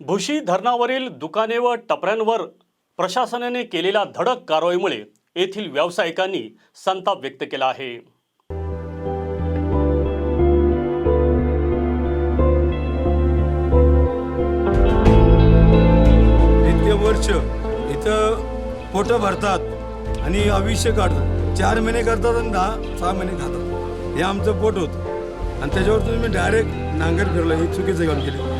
भुशी धरणावरील दुकाने व टपऱ्यांवर प्रशासनाने केलेल्या धडक कारवाईमुळे येथील व्यावसायिकांनी संताप व्यक्त केला आहे. इतके वर्ष इथं पोटं भरतात आणि आयुष्य काढतात. चार महिने करतात आणि दहा सहा महिने खातात. हे आमचं पोट होतं. आणि त्याच्यावर तुम्ही डायरेक्ट नांगर फिरलं हे चुकीचं काम केलं.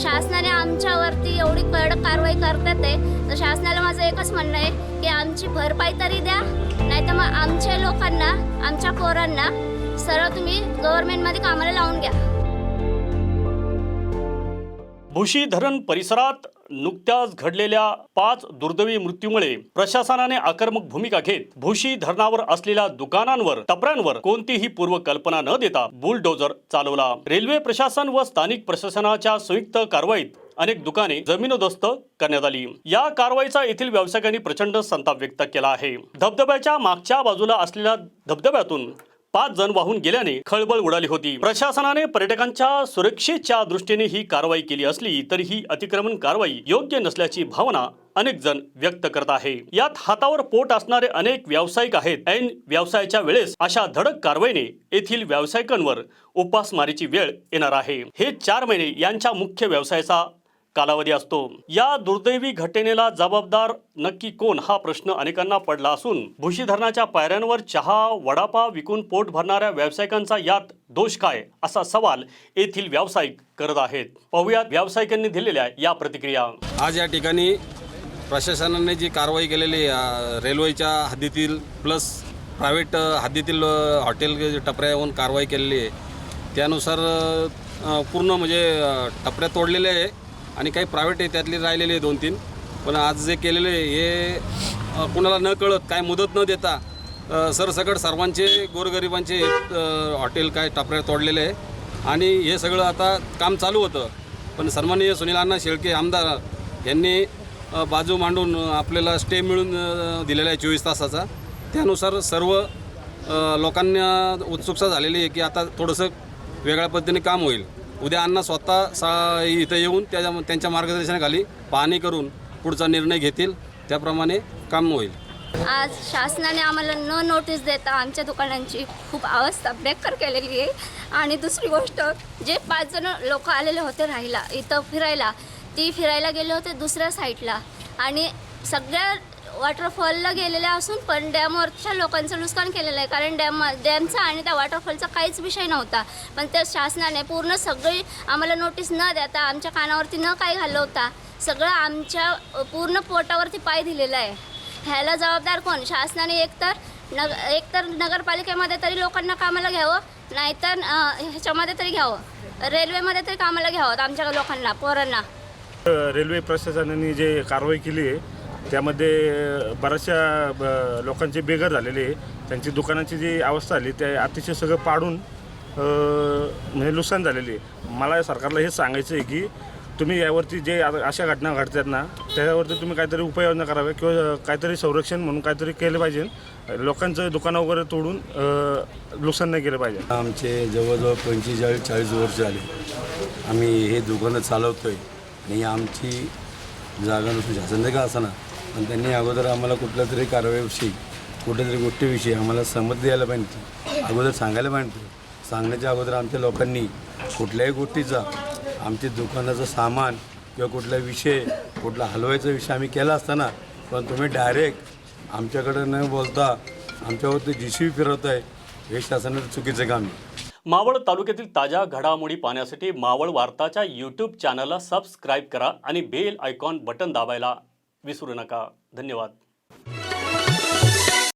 शासनाने आमच्यावरती एवढी कडक कारवाई करतात आहे. तर शासनाला माझं एकच म्हणणं आहे की आमची भरपाई तरी द्या नाही तर मग आमच्या लोकांना आमच्या पोरांना सरळ तुम्ही गव्हर्नमेंटमध्ये कामाला लावून घ्या. भुशी धरण परिसरात नुकत्याच घडलेल्या पाच दुर्दैवी मृत्यूमुळे प्रशासनाने आक्रमक भूमिका घेत भुशी धरणावर असलेल्या दुकानांवर टपऱ्यांवर कोणतीही पूर्वकल्पना न देता बुलडोजर चालवला. रेल्वे प्रशासन व स्थानिक प्रशासनाच्या संयुक्त कारवाईत अनेक दुकाने जमीनदोस्त करण्यात आली. या कारवाईचा येथील व्यावसायिकांनी प्रचंड संताप व्यक्त केला आहे. धबधब्याच्या मागच्या बाजूला असलेल्या धबधब्यातून पाच जण वाहून गेल्याने खळबळ उडाली होती. प्रशासनाने पर्यटकांच्या सुरक्षेच्या दृष्टीने ही कारवाई केली असली तरी ही अतिक्रमण कारवाई योग्य नसल्याची भावना अनेक जण व्यक्त करत आहे. यात हातावर पोट असणारे अनेक व्यावसायिक आहेत. ऐन व्यवसायाच्या वेळेस अशा धडक कारवाईने येथील व्यावसायिकांवर उपासमारीची वेळ येणार आहे. हे चार महिने यांच्या मुख्य व्यवसायाचा कालावधी असतो. या दुर्दैवी घटनेला जबाबदार नक्की कोण? हा प्रश्न अनेकांना पडला असून भुशी धरणाच्या पायऱ्यांवर चहा वडापाव विकून पोट भरणाऱ्या व्यावसायिकांचा यात दोष काय? असा सवाल येथील व्यावसायिक करत आहेत. पाहुयात व्यावसायिकांनी दिलेल्या या प्रतिक्रिया. आज या ठिकाणी प्रशासनाने जी कारवाई केलेली आहे रेल्वेच्या हद्दीतील प्लस प्रायव्हेट हद्दीतील हॉटेल टपऱ्याहून कारवाई केलेली आहे त्यानुसार पूर्ण म्हणजे टपऱ्या तोडलेल्या आहे. आणि काही प्रायव्हेट आहे त्यातले राहिलेले आहे दोन तीन. पण आज जे केलेले आहे हे कुणाला न कळत काय मुदत न देता सरसकट सर्वांचे गोरगरिबांचे हॉटेल काय टपऱ्या तोडलेले आहे. आणि हे सगळं आता काम चालू होतं. पण सन्माननीय सुनील अण्णा शेळके आमदार यांनी बाजू मांडून आपल्याला स्टे मिळून दिलेला आहे चोवीस तासाचा. त्यानुसार सर्व लोकांना उत्सुकता झालेली आहे की आता थोडंसं वेगळ्या पद्धतीने काम होईल. उद्या अण्णा स्वतः सा इथं येऊन त्याच्या त्यांच्या मार्गदर्शनाखाली पाहणी करून पुढचा निर्णय घेतील त्याप्रमाणे काम होईल. आज शासनाने आम्हाला न नोटीस देता आमच्या दुकानांची खूप अवस्था बेकार केलेली आहे. आणि दुसरी गोष्ट जे पाच जण लोक आलेले होते राहायला इथं फिरायला ती फिरायला गेले होते दुसऱ्या साईडला आणि सगळ्या वॉटरफॉलला गेलेल्या असून पण डॅमवरच्या लोकांचं नुकसान केलेलं आहे. कारण डॅम डॅमचा आणि त्या वॉटरफॉलचा काहीच विषय नव्हता. पण त्या शासनाने पूर्ण सगळी आम्हाला नोटीस न देता आमच्या कानावरती न काही घालवता सगळं आमच्या पूर्ण पोटावरती पाय दिलेला आहे. ह्याला जबाबदार कोण? शासनाने एकतर नग एकतर नगरपालिकेमध्ये तरी लोकांना कामाला घ्यावं नाहीतर ह्याच्यामध्ये तरी घ्यावं. रेल्वेमध्ये तरी कामाला घ्यावं आमच्या लोकांना पोरांना. रेल्वे प्रशासनाने जे कारवाई केली आहे त्यामध्ये बऱ्याचशा ब- लोकांचे बेघर झालेले आहे. त्यांची दुकानाची जी अवस्था आली ते अतिशय सगळं पाडून म्हणजे नुकसान झालेली आहे. मला सरकारला हे सांगायचं आहे की तुम्ही यावरती जे अशा घटना घडतात ना त्याच्यावरती तुम्ही काहीतरी उपाययोजना कराव्या किंवा काहीतरी संरक्षण म्हणून काहीतरी केलं पाहिजे. लोकांचं दुकानं वगैरे तोडून नुकसान नाही केलं पाहिजे. आमचे जवळजवळ पंचेचाळीस चाळीस वर्ष झाले. आम्ही हे दुकानं चालवतो आहे आणि आमची जागा नसून शासन का असताना आणि त्यांनी अगोदर आम्हाला कुठल्या तरी कारवाईविषयी कुठल्या तरी गोष्टीविषयी आम्हाला समज द्यायला पाहिजे. अगोदर सांगायला पाहिजे. सांगण्याच्या अगोदर आमच्या लोकांनी कुठल्याही गोष्टीचा आमच्या दुकानाचं सामान किंवा कुठला विषय कुठला हलवायचा विषय आम्ही केला असताना पण तुम्ही डायरेक्ट आमच्याकडे न बोलता आमच्यावरती जी सी फिरवत आहे हे शासनाचं चुकीचं काम आहे. मावळ तालुक्यातील ताज्या घडामोडी पाहण्यासाठी मावळ वार्ताच्या यूट्यूब चॅनलला सबस्क्राईब करा आणि बेल आयकॉन बटन दाबायला विसरू नका. धन्यवाद.